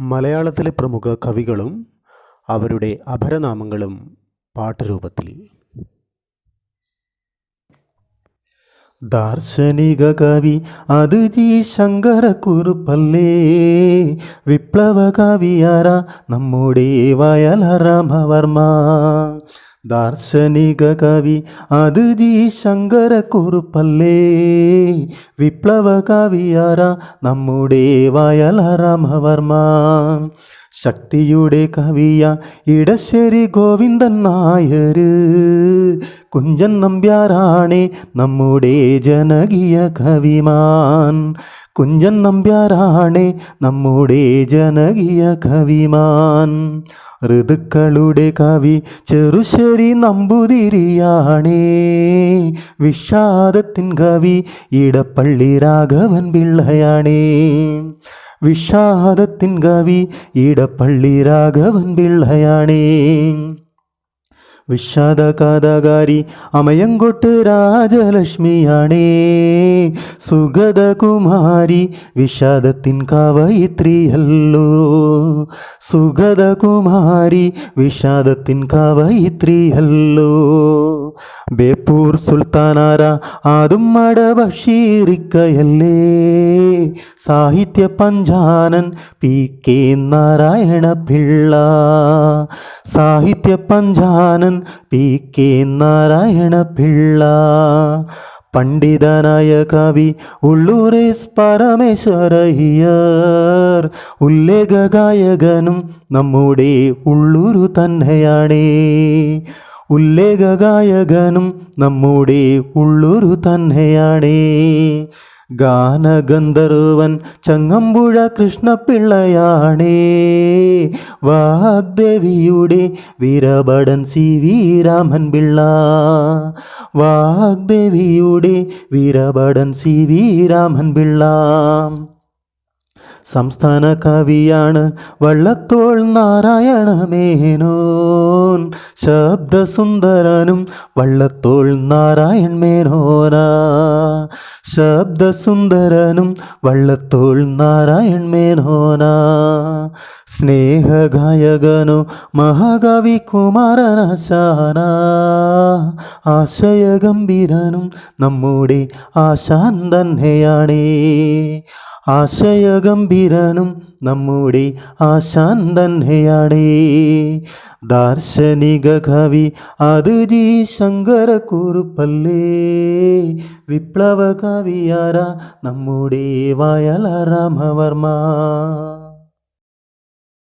മലയാളത്തിലെ പ്രമുഖ കവികളും അവരുടെ അപരനാമങ്ങളും പാട്ടുരൂപത്തിൽ. ദാർശനിക കവി അത് ജി ശങ്കരക്കുറുപ്പല്ലേ? വിപ്ലവ കവിയാര നമ്മുടെ വയലരാമവർമ്മ ദാർശനിക കവി അത് ജി ശങ്കരക്കുറുപ്പല്ലേ? വിപ്ലവ കവിയാര നമ്മുടെ വയലരാമവർമ്മ ശക്തിയുടെ കവിയ ഇടശ്ശേരി ഗോവിന്ദൻ നായർ കുഞ്ചൻ നമ്പ്യാരാണേ നമ്മുടെ ജനകീയ കവിമാൻ. കുഞ്ചൻ നമ്പ്യാരാണേ നമ്മുടെ ജനകീയ കവിമാൻ. ഋതുക്കളുടെ കവി ചെറുശ്ശേരി നമ്പൂതിരിയാണേ. വിഷാദത്തിൻ കവി ഇടപ്പള്ളി രാഘവൻ പിള്ളയാണേ. വിഷാദത്തിൻ കവി ഇടപ്പള്ളി രാഘവൻ പിള്ളയാണേ. വിഷാദ കഥകാരി അമയങ്കോട്ട് രാജലക്ഷ്മിയാണേ. സുഗതകുമാരി വിഷാദത്തിൻ കവയിത്രിയല്ലോ. സുഗതകുമാരി വിഷാദത്തിൻ കവയിത്രിയല്ലോ. ബേപ്പൂർ സുൽത്താനാര മട ബഷീറിക്കയല്ലേ സാഹിത്യ പഞ്ചാനൻ പി കെ നാരായണ പിള്ള സാഹിത്യ പഞ്ചാനൻ പി കെ നാരായണ പിള്ള പണ്ഡിതനായ കവി ഉള്ളൂരേസ് പരമേശ്വരയ്യർ. ഉല്ലേഖ ഗായകനും നമ്മുടെ ഉള്ളൂരു തന്നെയാണേ. ഉല്ലേഖ ഗായകനും നമ്മുടെ ഉള്ളൊരു തന്നെയാണേ. ഗാനഗന്ധർവൻ ചങ്ങമ്പുഴ കൃഷ്ണപിള്ളയാണേ. വാഗ്ദേവിയുടെ വീരഭടൻ സി വി രാമൻ പിള്ള. വാഗ്ദേവിയുടെ വീരഭടൻ സി വി രാമൻ പിള്ള. സംസ്ഥാന കവിയാണ് വള്ളത്തോൾ നാരായണ മേനോൻ ശബ്ദസുന്ദരനും വള്ളത്തോൾ നാരായൺ മേനോന ശബ്ദസുന്ദരനും വള്ളത്തോൾ നാരായൺ മേനോന സ്നേഹഗായകനോ മഹാകവി കുമാരനാശാന ആശയഗംഭീരനും നമ്മുടെ ആശാൻ തന്നെയാണേ. ആശയഗംഭീരനും നമ്മുടെ ആശാൻ തന്നെയാണേ ദാർശനിക കവി അത് ജി ശങ്കരക്കുറുപ്പല്ലേ. വിപ്ലവ കവിയാര നമ്മുടെ വയലരാമവർമ്മ